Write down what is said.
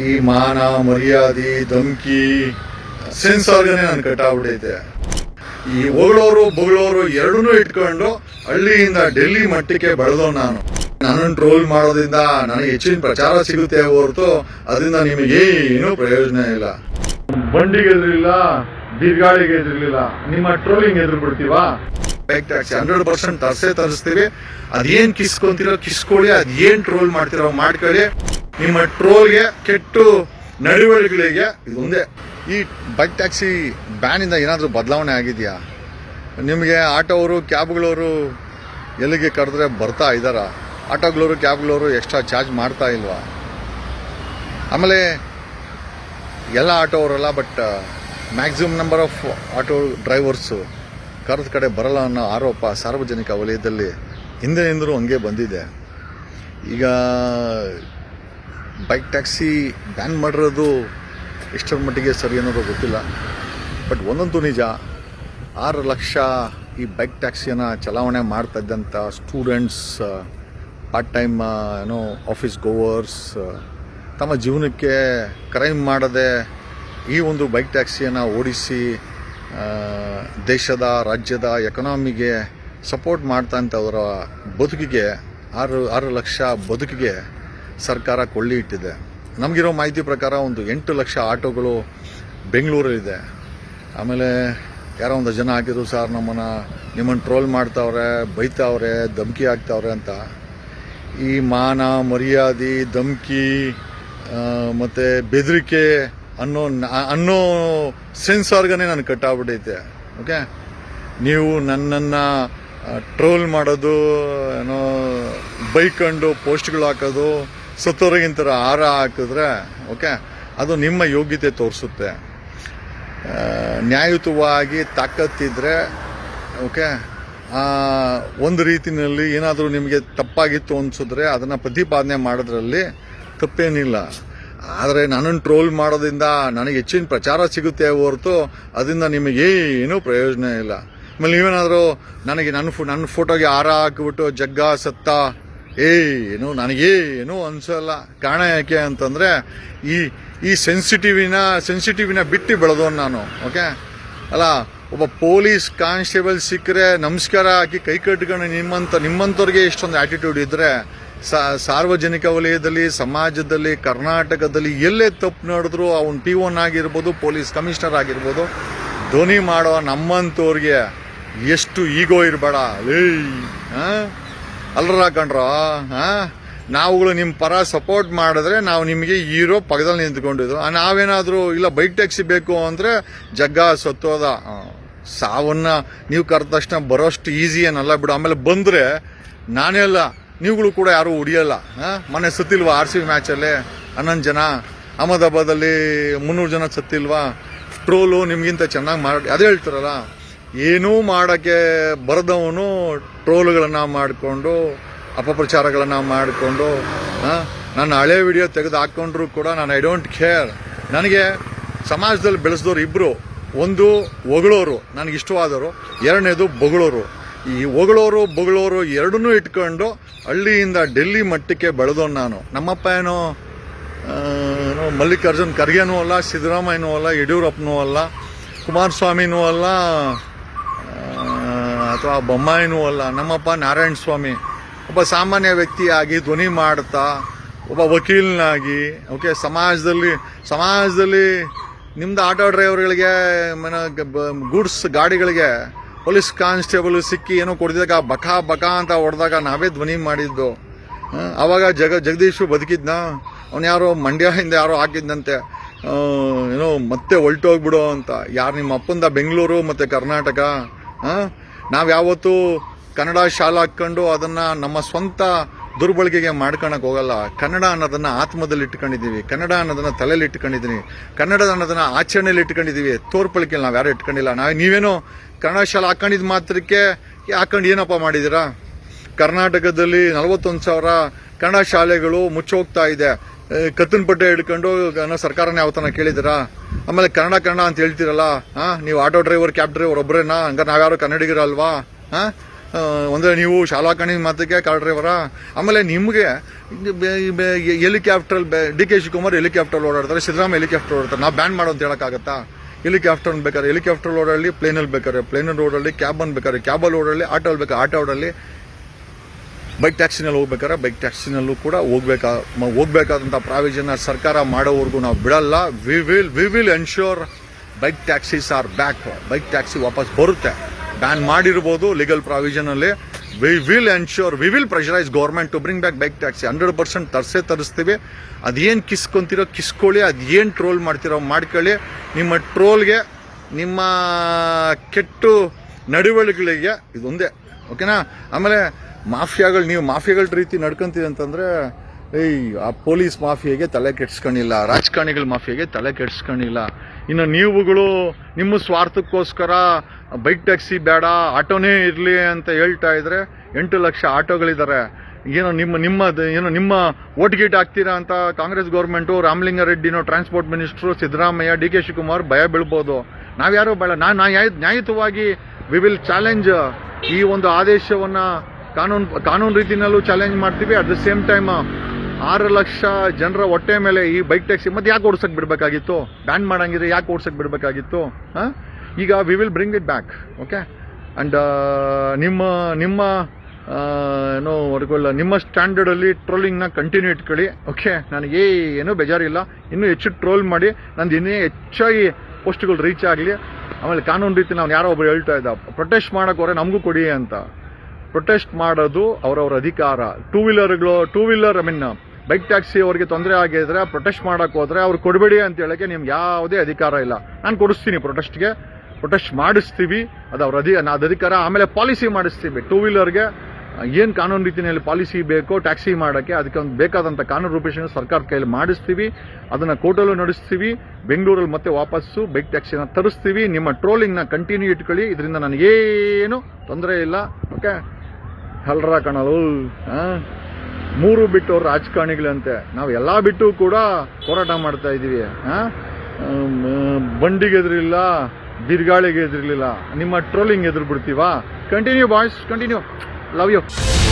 ಈ ಮಾನ ಮರ್ಯಾದೆ, ಧಮ್ಕಿ ಸೆನ್ಸ್ ಅವ್ರಿಗೆ ನನ್ ಕಟ್ಟಾಗ್ಬಿಟ್ಟೈತೆ. ಈ ಹೊಗಳೋರು, ಬೊಗಳೋರು ಎರಡನ್ನೂ ಇಟ್ಕೊಂಡು ಹಳ್ಳಿಯಿಂದ ಡೆಲ್ಲಿ ಮಟ್ಟಕ್ಕೆ ಬೆಳೆದೋ ನಾನು. ನನ್ನನ್ನು ಟ್ರೋಲ್ ಮಾಡೋದ್ರಿಂದ ನನಗೆ ಹೆಚ್ಚಿನ ಪ್ರಚಾರ ಸಿಗುತ್ತೆ ಹೊರತು ಅದರಿಂದ ನಿಮಗೆ ಏನು ಪ್ರಯೋಜನ ಇಲ್ಲ. ಬಂಡಿಗೆ ಎದುರಿಲ್ಲ ದೀರ್ಘಾಳಿಗೆ ಎದುರಿಲ್ಲ ನಿಮ್ಮ ಟ್ರೋಲಿಂಗ್ ಎದುರು ಬಿಡ್ತೀವಾ ಹಂಡ್ರೆಡ್ ಪರ್ಸೆಂಟ್ ತರ್ಸೇ ತರಿಸ್ತೀವಿ. ಅದೇನು ಕಿಸ್ಕೊಂತೀರೋ ಕಿಸ್ಕೊಳ್ಳಿ, ಅದೇನ್ ಟ್ರೋಲ್ ಮಾಡ್ತಿರೋ ಮಾಡ್ಕೊಳ್ಳಿ. ನಿಮ್ಮ ಟ್ರೋಲ್ಗೆ ಕೆಟ್ಟು ನಡವಳಿಕೆಗಳಿಗೆ ಇದೊಂದೇ ಈ ಬೈಕ್ ಟ್ಯಾಕ್ಸಿ ಬ್ಯಾನಿಂದ ಏನಾದರೂ ಬದಲಾವಣೆ ಆಗಿದೆಯಾ? ನಿಮಗೆ ಆಟೋವರು ಕ್ಯಾಬ್ಗಳವರು ಎಲ್ಲಿಗೆ ಕರೆದ್ರೆ ಬರ್ತಾ ಇದ್ದಾರ ಆಟೋಗಳವರು ಕ್ಯಾಬ್ಗಳವರು ಎಕ್ಸ್ಟ್ರಾ ಚಾರ್ಜ್ ಮಾಡ್ತಾ ಇಲ್ವಾ? ಆಮೇಲೆ ಎಲ್ಲ ಆಟೋ ಅವರಲ್ಲ but maximum number of auto drivers ಕರೆದ ಕಡೆ ಬರಲ್ಲ ಅನ್ನೋ ಆರೋಪ ಸಾರ್ವಜನಿಕ ವಲಯದಲ್ಲಿ ಹಿಂದಿನಿಂದಲೂ ಹಂಗೆ ಬಂದಿದೆ. ಈಗ ಬೈಕ್ ಟ್ಯಾಕ್ಸಿ ಬ್ಯಾನ್ ಮಾಡಿರೋದು ಎಷ್ಟರ ಮಟ್ಟಿಗೆ ಸರಿ ಅನ್ನೋದು ಗೊತ್ತಿಲ್ಲ. ಬಟ್ ಒಂದಂತೂ ನಿಜ, ಆರು ಲಕ್ಷ ಈ ಬೈಕ್ ಟ್ಯಾಕ್ಸಿಯನ್ನು ಚಲಾವಣೆ ಮಾಡ್ತಾ ಇದ್ದಂಥ ಸ್ಟೂಡೆಂಟ್ಸ್ ಪಾರ್ಟ್ ಟೈಮ್ ಏನೋ ಆಫೀಸ್ ಗೋವರ್ಸ್ ತಮ್ಮ ಜೀವನಕ್ಕೆ ಕ್ರೈಮ್ ಮಾಡದೆ ಈ ಒಂದು ಬೈಕ್ ಟ್ಯಾಕ್ಸಿಯನ್ನು ಓಡಿಸಿ ದೇಶದ, ರಾಜ್ಯದ ಎಕನಾಮಿಗೆ ಸಪೋರ್ಟ್ ಮಾಡ್ತಾ ಅವರ ಬದುಕಿಗೆ, ಆರು ಆರು ಲಕ್ಷ ಬದುಕಿಗೆ ಸರ್ಕಾರ ಕೊಳ್ಳಿ ಇಟ್ಟಿದೆ. ನಮಗಿರೋ ಮಾಹಿತಿ ಪ್ರಕಾರ ಒಂದು ಎಂಟು ಲಕ್ಷ ಆಟೋಗಳು ಬೆಂಗಳೂರಲ್ಲಿದೆ. ಆಮೇಲೆ ಯಾರೋ ಒಂದು ಜನ ಹಾಕಿದ್ರು, ಸರ್ ನಮ್ಮನ್ನು ನಿಮ್ಮನ್ನು ಟ್ರೋಲ್ ಮಾಡ್ತಾವ್ರೆ, ಬೈತಾವ್ರೆ, ಧಮ್ಕಿ ಹಾಕ್ತಾವ್ರೆ ಅಂತ. ಈ ಮಾನ, ಮರ್ಯಾದೆ, ಧಮ್ಕಿ ಮತ್ತು ಬೆದರಿಕೆ ಅನ್ನೋ ಅನ್ನೋ ಸೆನ್ಸ್ ಆರ್ಗನೇ ನನಗೆ ಕಟ್ಟಾಗ್ಬಿಟ್ಟೈತೆ ಓಕೆ? ನೀವು ನನ್ನನ್ನು ಟ್ರೋಲ್ ಮಾಡೋದು, ಏನೋ ಬೈಕೊಂಡು ಪೋಸ್ಟ್ಗಳು ಹಾಕೋದು ಸತ್ತೋರಿಗಿಂತರ ಹಾರ ಹಾಕಿದ್ರೆ ಓಕೆ ಅದು ನಿಮ್ಮ ಯೋಗ್ಯತೆ ತೋರಿಸುತ್ತೆ. ನ್ಯಾಯಯುತವಾಗಿ ತಾಕತ್ತಿದ್ರೆ ಓಕೆ ಒಂದು ರೀತಿಯಲ್ಲಿ ಏನಾದರೂ ನಿಮಗೆ ತಪ್ಪಾಗಿತ್ತು ಅನ್ಸಿದ್ರೆ ಅದನ್ನು ಪ್ರತಿಪಾದನೆ ಮಾಡೋದ್ರಲ್ಲಿ ತಪ್ಪೇನಿಲ್ಲ. ಆದರೆ ನನ್ನನ್ನು ಟ್ರೋಲ್ ಮಾಡೋದ್ರಿಂದ ನನಗೆ ಹೆಚ್ಚಿನ ಪ್ರಚಾರ ಸಿಗುತ್ತೆ ಹೊರತು ಅದರಿಂದ ಏನೂ ಪ್ರಯೋಜನ ಇಲ್ಲ. ಆಮೇಲೆ ನೀವೇನಾದರೂ ನನಗೆ ನನ್ನ ಫೋ, ನನ್ನ ಫೋಟೋಗೆ ಹಾರ ಹಾಕಿಬಿಟ್ಟು ಜಗ್ಗ ಸತ್ತ ಏನು, ನನಗೇನು ಅನ್ಸಲ್ಲ. ಕಾರಣ ಯಾಕೆ ಅಂತಂದ್ರೆ, ಈ ಈ ಸೆನ್ಸಿಟಿವಿನ ಸೆನ್ಸಿಟಿವಿನ ಬಿಟ್ಟು ಬೆಳೆದವನು ನಾನು ಓಕೆ ಅಲ್ಲ, ಒಬ್ಬ ಪೊಲೀಸ್ ಕಾನ್ಸ್ಟೇಬಲ್ ಸಿಕ್ಕರೆ ನಮಸ್ಕಾರ ಹಾಕಿ ಕೈ ಕಟ್ಕೊಂಡು ನಿಮ್ಮಂತ ನಿಮ್ಮಂಥವ್ರಿಗೆ ಇಷ್ಟೊಂದು ಆಟಿಟ್ಯೂಡ್ ಇದ್ರೆ ಸಾರ್ವಜನಿಕ ವಲಯದಲ್ಲಿ, ಸಮಾಜದಲ್ಲಿ, ಕರ್ನಾಟಕದಲ್ಲಿ ಎಲ್ಲೇ ತಪ್ಪು ನಡೆದ್ರು ಅವನು ಪಿ ಒನ್ ಆಗಿರ್ಬೋದು, ಪೊಲೀಸ್ ಕಮಿಷನರ್ ಆಗಿರ್ಬೋದು, ಧ್ವನಿ ಮಾಡೋ ನಮ್ಮಂಥವ್ರಿಗೆ ಎಷ್ಟು ಈಗೋ ಇರಬೇಡ. ಏಯ್, ಹಾ? ಅಲ್ರ ಕಣ್ರ ಹಾ? ನಾವುಗಳು ನಿಮ್ಮ ಪರ ಸಪೋರ್ಟ್ ಮಾಡಿದ್ರೆ ನಾವು ನಿಮಗೆ ಈರೋ ಪಕ್ಕದಲ್ಲಿ ನಿಂತ್ಕೊಂಡಿದ್ರು. ನಾವೇನಾದರೂ, ಇಲ್ಲ ಬೈಕ್ ಟ್ಯಾಕ್ಸಿ ಬೇಕು ಅಂದ್ರೆ ಜಗ್ಗ ಸತ್ತೋದ ಸಾವನ್ನ ನೀವು ಕರೆದ ತಕ್ಷಣ ಬರೋಷ್ಟು ಈಸಿ ಏನಲ್ಲ ಬಿಡು. ಆಮೇಲೆ ಬಂದ್ರೆ ನಾನೇ ಅಲ್ಲ, ನೀವುಗಳು ಕೂಡ ಯಾರು ಉಡಿಯಲ್ಲ. ಹಾಂ? ಮೊನ್ನೆ ಸತ್ತಿಲ್ವಾ ಆರ್ ಸಿ ಬಿ ಮ್ಯಾಚಲ್ಲಿ ಹನ್ನೊಂದು ಜನ. ಅಹಮದಾಬಾದಲ್ಲಿ ಮುನ್ನೂರು ಜನ ಸತ್ತಿಲ್ವಾ? ಟ್ರೋಲು ನಿಮಗಿಂತ ಚೆನ್ನಾಗಿ ಮಾಡಿ ಅದೇ ಹೇಳ್ತಾರಲ್ಲ, ಏನೂ ಮಾಡೋಕ್ಕೆ ಬರದವನು ಟ್ರೋಲ್ಗಳನ್ನು ಮಾಡಿಕೊಂಡು, ಅಪಪ್ರಚಾರಗಳನ್ನು ಮಾಡಿಕೊಂಡು ನನ್ನ ಹಳೆ ವಿಡಿಯೋ ತೆಗೆದು ಹಾಕ್ಕೊಂಡ್ರು ಕೂಡ ನಾನು ಐ ಡೋಂಟ್ ಕೇರ್ ನನಗೆ ಸಮಾಜದಲ್ಲಿ ಬೆಳೆಸಿದವ್ರು ಇಬ್ಬರು ಒಂದು ಹೊಗಳೋರು, ನನಗೆ ಇಷ್ಟವಾದವರು. ಎರಡನೇದು ಬೊಗಳೋರು. ಈ ಹೊಗಳೋರು, ಬೊಗಳೋರು ಎರಡನ್ನೂ ಇಟ್ಕೊಂಡು ಹಳ್ಳಿಯಿಂದ ಡೆಲ್ಲಿ ಮಟ್ಟಕ್ಕೆ ಬೆಳೆದೋ ನಾನು. ನಮ್ಮಪ್ಪ ಏನೋ ಮಲ್ಲಿಕಾರ್ಜುನ್ ಖರ್ಗೆನೂ ಅಲ್ಲ, ಸಿದ್ದರಾಮಯ್ಯನೂ ಅಲ್ಲ, ಯಡಿಯೂರಪ್ಪನೂ ಅಲ್ಲ, ಕುಮಾರಸ್ವಾಮಿನೂ ಅಲ್ಲ ಅಥವಾ ಬೊಮ್ಮಾಯಿನೂ ಅಲ್ಲ, ನಮ್ಮಪ್ಪ ನಾರಾಯಣ ಸ್ವಾಮಿ. ಒಬ್ಬ ಸಾಮಾನ್ಯ ವ್ಯಕ್ತಿಯಾಗಿ ಧ್ವನಿ ಮಾಡ್ತಾ, ಒಬ್ಬ ವಕೀಲನಾಗಿ, ಓಕೆ, ಸಮಾಜದಲ್ಲಿ ಸಮಾಜದಲ್ಲಿ ನಿಮ್ದು ಆಟೋ ಡ್ರೈವರ್ಗಳಿಗೆ ಗೂಡ್ಸ್ ಗಾಡಿಗಳಿಗೆ ಪೊಲೀಸ್ ಕಾನ್ಸ್ಟೇಬಲ್ ಸಿಕ್ಕಿ ಏನೋ ಕೊಡಿದಾಗ ಬಕ ಬಕ ಅಂತ ಹೊಡೆದಾಗ ನಾವೇ ಧ್ವನಿ ಮಾಡಿದ್ದು. ಆವಾಗ ಜಗ, ಜಗದೀಶು ಬದುಕಿದ್ನ, ಅವನು ಯಾರೋ ಮಂಡ್ಯದಿಂದ ಯಾರೋ ಹಾಕಿದ್ದಂತೆ ಏನೋ ಮತ್ತೆ ಹೊಲ್ಟೋಗ್ಬಿಡೋ ಅಂತ. ಯಾರು ನಿಮ್ಮ ಅಪ್ಪಂದ ಬೆಂಗಳೂರು ಮತ್ತು ಕರ್ನಾಟಕ? ನಾವು ಯಾವತ್ತೂ ಕನ್ನಡ ಶಾಲೆ ಹಾಕ್ಕೊಂಡು ಅದನ್ನು ನಮ್ಮ ಸ್ವಂತ ದುರ್ಬಳಕೆಗೆ ಮಾಡ್ಕೊಳಕ್ ಹೋಗಲ್ಲ. ಕನ್ನಡ ಅನ್ನೋದನ್ನ ಆತ್ಮದಲ್ಲಿ ಇಟ್ಕೊಂಡಿದ್ದೀವಿ. ಕನ್ನಡ ಅನ್ನೋದನ್ನ ತಲೆಯಲ್ಲಿ ಇಟ್ಕೊಂಡಿದ್ದೀನಿ ಕನ್ನಡ ಅನ್ನೋದನ್ನ ಆಚರಣೆಯಲ್ಲಿ ಇಟ್ಕೊಂಡಿದ್ದೀವಿ ತೋರ್ಪಳಿಕೆಯಲ್ಲಿ ನಾವು ಯಾರು ಇಟ್ಕೊಂಡಿಲ್ಲ. ನಾವು ನೀವೇನೋ ಕನ್ನಡ ಶಾಲೆ ಹಾಕೊಂಡಿದ್ ಮಾತ್ರಕ್ಕೆ ಹಾಕೊಂಡು ಏನಪ್ಪ ಮಾಡಿದ್ದೀರಾ ಕರ್ನಾಟಕದಲ್ಲಿ ನಲವತ್ತೊಂದು ಸಾವಿರ ಕನ್ನಡ ಶಾಲೆಗಳು ಮುಚ್ಚೋಗ್ತಾ ಇದೆ. ಕತ್ತಿನ ಪಟ್ಟೆ ಹಿಡ್ಕೊಂಡು ಸರ್ಕಾರನ ಯಾವತ್ತನ ಕೇಳಿದಿರಾ? ಆಮೇಲೆ ಕನ್ನಡ ಕನ್ನಡ ಅಂತ ಹೇಳ್ತೀರಲ್ಲ, ಹಾ? ನೀವು ಆಟೋ ಡ್ರೈವರ್, ಕ್ಯಾಬ್ ಡ್ರೈವರ್ ಒಬ್ಬರೇನಾ ಹಂಗಾರೆ ನಾವ್ಯಾರು ಕನ್ನಡಿಗರಲ್ವಾ? ಹಾ? ಅಂದರೆ ನೀವು ಶಾಲಾ ಕಣಿ ಮಾತಕ್ಕೆ ಕಾರ್ ಡ್ರೈವರಾ? ಆಮೇಲೆ ನಿಮಗೆ helicopter D K Shivakumar helicopter ಓಡಾಡ್ತಾರೆ, ಸಿದ್ದರಾಮಯ್ಯ ಹೆಲಿಕಾಪ್ಟರ್ ಓಡಾಡ್ತಾರೆ. ನಾವು ಬ್ಯಾನ್ ಮಾಡೋ ಅಂತ ಹೇಳೋಕ್ಕಾಗತ್ತಾ? ಹೆಲಿಕಾಪ್ಟರ್ ಬೇಕಾದ್ರೆ, ಹೆಲಿಕಾಪ್ಟರ್ ಓಡಾಡಲಿ, ಪ್ಲೇನಲ್ಲಿ ಬೇಕಾದ್ರೆ ಪ್ಲೇನಲ್ಲಿ ಓಡಾಡಲಿ ಕ್ಯಾಬನ್ ಬೇಕಾದ್ರೆ, ಕ್ಯಾಬಲ್ಲಿ ಓಡಾಡಲಿ ಆಟೋ ಬೇಕಾದ್ರೆ ಆಟೋ ಓಡಾಡಲಿ ಬೈಕ್ ಟ್ಯಾಕ್ಸಿನಲ್ಲಿ ಹೋಗ್ಬೇಕಾದ್ರೆ ಬೈಕ್ ಟ್ಯಾಕ್ಸಿನಲ್ಲೂ ಕೂಡ ಹೋಗ್ಬೇಕಾ ಹೋಗ್ಬೇಕಾದಂಥ ಪ್ರಾವಿಷನ್ ಸರ್ಕಾರ ಮಾಡೋವರೆಗೂ ನಾವು ಬಿಡಲ್ಲ. We will we will ensure bike taxis are back bike taxi ವಾಪಸ್ ಬರುತ್ತೆ. ಬ್ಯಾನ್ ಮಾಡಿರ್ಬೋದು legal ಪ್ರಾವಿಷನಲ್ಲಿ we will ensure we will pressurise government to bring back bike taxi hundred percent ತರಿಸೇ ತರಿಸ್ತೀವಿ. ಅದೇನು ಕಿಸ್ಕೊಂತೀರೋ ಕಿಸ್ಕೊಳ್ಳಿ, ಅದೇನು ಟ್ರೋಲ್ ಮಾಡ್ತಿರೋ ಮಾಡ್ಕೊಳ್ಳಿ. ನಿಮ್ಮ ಟ್ರೋಲ್ಗೆ ನಿಮ್ಮ ಕೆಟ್ಟು ನಡವಳಿಕೆಗಳಿಗೆ ಇದೊಂದೇ. ಓಕೆನಾ? ಆಮೇಲೆ ಮಾಫಿಯಾಗಳು ನೀವು ಮಾಫಿಯಾಗಳ ರೀತಿ ನಡ್ಕೊಂತೀವಿ ಅಂತಂದರೆ, ಏಯ್, ಆ ಪೊಲೀಸ್ ಮಾಫಿಯಾಗೆ ತಲೆ ಕೆಡ್ಸ್ಕೊಂಡಿಲ್ಲ ರಾಜಕಾರಣಿಗಳ ಮಾಫಿಯಾಗೆ ತಲೆ ಕೆಡ್ಸ್ಕೊಂಡಿಲ್ಲ ಇನ್ನು ನೀವುಗಳು ನಿಮ್ಮ ಸ್ವಾರ್ಥಕ್ಕೋಸ್ಕರ ಬೈಕ್ ಟ್ಯಾಕ್ಸಿ ಬೇಡ, ಆಟೋನೇ ಇರಲಿ ಅಂತ ಹೇಳ್ತಾ ಇದ್ರೆ ಎಂಟು ಲಕ್ಷ ಆಟೋಗಳಿದ್ದಾರೆ ಏನೋ ನಿಮ್ಮ ನಿಮ್ಮ ಏನೋ ನಿಮ್ಮ ಓಟ್ ಗೀಟ್ ಹಾಕ್ತೀರಾ ಅಂತ Congress government ರಾಮಲಿಂಗಾರೆಡ್ಡಿನೋ transport minister, Siddaramaiah, D K Shivakumar ಭಯ ಬೀಳ್ಬೋದು. ನಾವ್ಯಾರು ಬೇಡ ನಾನು ನ್ಯಾಯ- ನ್ಯಾಯಯುತವಾಗಿ ವಿ ವಿಲ್ ಚಾಲೆಂಜ್ ಈ ಒಂದು ಆದೇಶವನ್ನ ಕಾನೂನು ಕಾನೂನು ರೀತಿಯಲ್ಲೂ ಚಾಲೆಂಜ್ ಮಾಡ್ತೀವಿ. ಅಟ್ ದ ಸೇಮ್ ಟೈಮ್ ಆರು ಲಕ್ಷ ಜನರ ಹೊಟ್ಟೆ ಮೇಲೆ ಈ ಬೈಕ್ ಟ್ಯಾಕ್ಸಿ ಮತ್ತೆ ಯಾಕೆ ಓಡ್ಸಕ್ಕೆ ಬಿಡಬೇಕಾಗಿತ್ತು? ಬ್ಯಾನ್ ಮಾಡಂಗಿದ್ರೆ ಯಾಕೆ ಓಡ್ಸಕ್ಕೆ ಬಿಡಬೇಕಾಗಿತ್ತು? ಈಗ we will bring it back okay and ನಿಮ್ಮ ನಿಮ್ಮ ಏನು ವರ್ಗೊಳ್ಳ ನಿಮ್ಮ ಸ್ಟ್ಯಾಂಡರ್ಡಲ್ಲಿ ಟ್ರೋಲಿಂಗ್ನ ಕಂಟಿನ್ಯೂ ಇಟ್ಕೊಳ್ಳಿ ಓಕೆ ನನಗೆ ಏನೂ ಬೇಜಾರಿಲ್ಲ. ಇನ್ನೂ ಹೆಚ್ಚು ಟ್ರೋಲ್ ಮಾಡಿ, ನಂದು ಇನ್ನೇ ಹೆಚ್ಚಾಗಿ ಪೋಸ್ಟ್ಗಳು ರೀಚ್ ಆಗಲಿ. ಆಮೇಲೆ ಕಾನೂನು ರೀತಿ ನಾವು ಯಾರೋ ಒಬ್ರು ಹೇಳ್ತಾ ಇದ್ದ, ಪ್ರೊಟೆಸ್ಟ್ ಮಾಡಕ್ ಹೋದ್ರೆ ನಮಗೂ ಕೊಡಿ ಅಂತ. ಪ್ರೊಟೆಸ್ಟ್ ಮಾಡೋದು ಅವರವ್ರ ಅಧಿಕಾರ. Two ವೀಲರ್ಗಳು two wheeler I mean bike taxi ಅವರಿಗೆ ತೊಂದರೆ ಆಗಿದ್ರೆ, ಪ್ರೊಟೆಸ್ಟ್ ಮಾಡಕ್ ಹೋದ್ರೆ ಅವ್ರು ಕೊಡಬೇಡಿ ಅಂತ ಹೇಳಕ್ಕೆ ನಿಮ್ಗೆ ಯಾವುದೇ ಅಧಿಕಾರ ಇಲ್ಲ. ನಾನು ಕೊಡಿಸ್ತೀನಿ ಪ್ರೊಟೆಸ್ಟ್ಗೆ. ಪ್ರೊಟೆಸ್ಟ್ ಮಾಡಿಸ್ತೀವಿ, ಅದು ಅವ್ರ ಅಧಿ ಅದು ಅಧಿಕಾರ. ಆಮೇಲೆ ಪಾಲಿಸಿ ಮಾಡಿಸ್ತೀವಿ. ಟೂ ವೀಲರ್ಗೆ ಏನು ಕಾನೂನು ರೀತಿಯಲ್ಲಿ ಪಾಲಿಸಿ ಬೇಕೋ ಟ್ಯಾಕ್ಸಿ ಮಾಡೋಕ್ಕೆ ಅದಕ್ಕೆ ಒಂದು ಬೇಕಾದಂಥ ಕಾನೂನು ರೂಪೇಷನ್ ಸರ್ಕಾರ ಕೈಯಲ್ಲಿ ಮಾಡಿಸ್ತೀವಿ, ಅದನ್ನ ಕೋರ್ಟಲ್ಲೂ ನಡೆಸ್ತೀವಿ, ಬೆಂಗಳೂರಲ್ಲಿ ಮತ್ತೆ ವಾಪಸ್ಸು ಬೈಕ್ ಟ್ಯಾಕ್ಸಿನ ತರಿಸ್ತೀವಿ, ನಿಮ್ಮ ಟ್ರೋಲಿಂಗ್ನ ಕಂಟಿನ್ಯೂ ಇಟ್ಕೊಳ್ಳಿ, ಇದರಿಂದ ನನಗೇನು ತೊಂದರೆ ಇಲ್ಲ ಓಕೆ ಹಲ್ರ ಕಣಲು? ಮೂರು ಬಿಟ್ಟು ರಾಜಕಾರಣಿಗಳಂತೆ, ನಾವು ಎಲ್ಲಾ ಬಿಟ್ಟು ಕೂಡ ಹೋರಾಟ ಮಾಡ್ತಾ ಇದ್ದೀವಿ ಬಂಡಿಗೆ ಎದುರಿಲ್ಲ, ಬಿರ್ಗಾಳಿಗೆ ಎದುರಿಲಿಲ್ಲ ನಿಮ್ಮ ಟ್ರೋಲಿಂಗ್ ಎದುರು ಬಿಡ್ತೀವಾ? Continue boys continue Love you.